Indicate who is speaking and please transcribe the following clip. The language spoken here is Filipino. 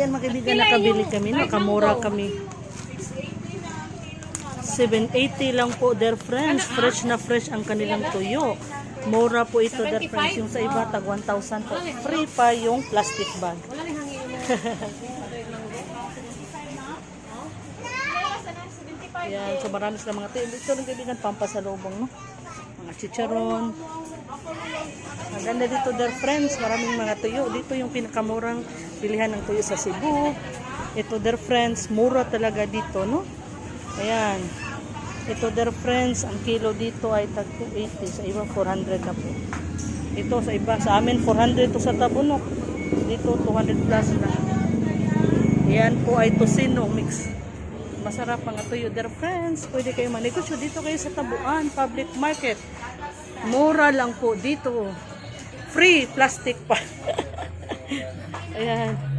Speaker 1: Yan mga kaibigan, nakabili kami. Nakamura kami. 780 lang po, dear friends. Fresh na fresh ang kanilang tuyo. Mura po ito, dear friends. Yung sa iba, tag 1,000 po. Free pa yung plastic bag. Yan, so marami sila mga tuyo. Ito rin kaibigan, pampasalubong, no? Mga chicharon. Ang ganda dito, dear friends. Maraming mga tuyo. Dito yung pinakamurang pilihan ng tuyo sa Cebu. Ito, dear friends, mura talaga dito, no? Ayan. Ito, dear friends, ang kilo dito ay tag 280. Sa iba, 400 na po. Ito, sa iba, sa amin, 400 to sa Tabunok. Dito, 200 plus na. Yan po ay tosino mix. Masarap ang tuyo, dear friends. Pwede kayo manegosyo. Dito kayo sa Tabuan, public market. Mura lang po dito. Free plastic pa. Ayan.